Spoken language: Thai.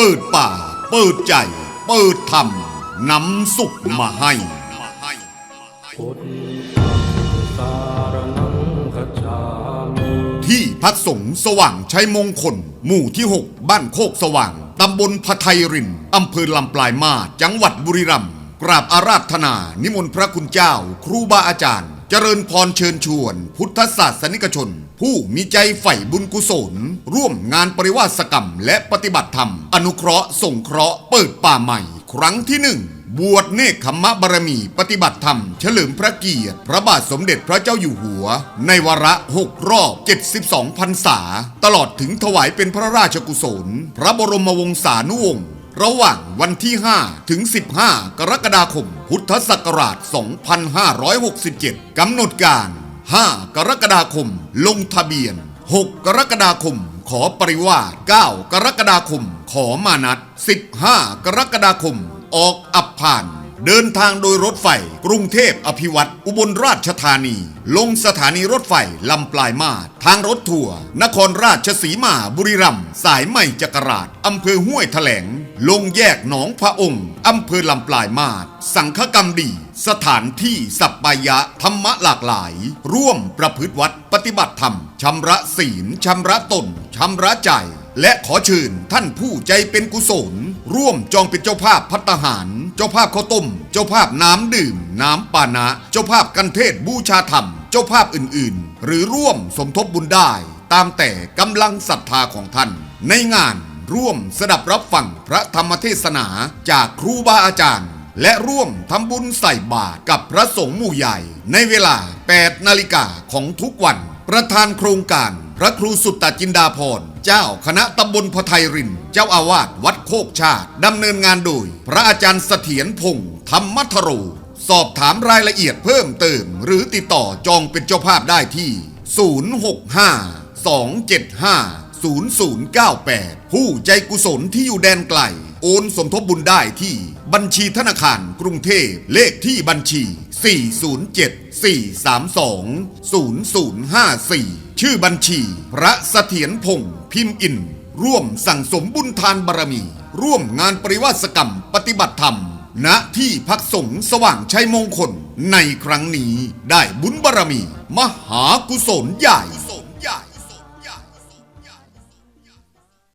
เปิดป่า เปิดใจ เปิดธรรมนำสุขมาให้พุทธสารนังขจามิที่พักสงฆ์สว่างชัยมงคล หมู่ที่ 6 บ้านโคกสว่าง ตำบลพะไทยรินอำเภอลำปลายมาจังหวัดบุรีรัมย์กราบอาราธนา นิมนต์พระคุณเจ้า ครูบาอาจารย์ เจริญพรเชิญชวน พุทธศาสนิกชน ผู้มีใจใฝ่บุญกุศล ร่วมงานปริวาสกรรม และปฏิบัติธรรม อนุเคราะห์ส่งเคราะห์เปิดป่าใหม่ ครั้งที่หนึ่งบวชเนคขมมะบารมี ปฏิบัติธรรม เฉลิมพระเกียรติ พระบาทสมเด็จพระเจ้าอยู่หัว ในวาระ 6 รอบ 72พรรษา ตลอดถึงถวายเป็นพระราชกุศล พระบรมวงศานุวงศ์ระหว่างวันที่ 5 ถึง 15 กรกฎาคม พุทธศักราช 2567 กำหนดการ 5 กรกฎาคม ลงทะเบียน 6 กรกฎาคม ขอปริวาส9กรกฎาคม ขอมานัด 15 กรกฎาคม ออกอับผ่าน เดินทางโดยรถไฟ กรุงเทพอภิวัตอุบลราชธานี ลงสถานีรถไฟ ลำปลายมาศทางรถทัวร์นครราชสีมาบุรีรัมย์สายใหม่จักราชอำเภอห้วยแถลง ลงแยกหนองพระองค์ อำเภอลำปลายมาศสังฆกรรมดี สถานที่สัปปายะธรรมะหลากหลาย ร่วมประพฤติวัดปฏิบัติธรรม ชำระศีล ชำระตน ชำระใจ และขอเชิญท่านผู้ใจเป็นกุศล ร่วมจองเป็นเจ้าภาพพัตหาร เจ้าภาพข้าวต้ม เจ้าภาพน้ำดื่ม น้ำปานะ เจ้าภาพกันเทศบูชาธรรม เจ้าภาพอื่นๆ หรือร่วมสมทบบุญได้ ตามแต่กำลังศรัทธาของท่าน ในงาน ร่วมสดับรับฟังพระธรรมเทศนาจากครูบาอาจารย์ และร่วมทำบุญใส่บาตรกับพระสงฆ์หมู่ใหญ่ ในเวลา 8 นาฬิกาของทุกวัน ประธานโครงการ พระครูสุตตจินดาพรเจ้าคณะตำบลพไทยริน เจ้าอาวาสวัดโคกชาติดำเนินงานโดย พระอาจารย์เสถียรพงศ์ธรรมัทโร สอบถามรายละเอียดเพิ่มเติม หรือติดต่อจองเป็นเจ้าภาพได้ที่ 065 275 0098 ผู้ใจกุศลที่อยู่แดนไกล โอนสมทบบุญได้ที่บัญชีธนาคารกรุงเทพเลขที่บัญชี 407 432 0054 ชื่อบัญชี พระเสถียรพงศ์พิมพ์อิน ร่วมสั่งสมบุญทานบารมี ร่วมงานปริวาสกรรมปฏิบัติธรรมณที่พักสงฆ์สว่างชัยมงคล ในครั้งนี้ได้บุญบารมี มหากุศลใหญ่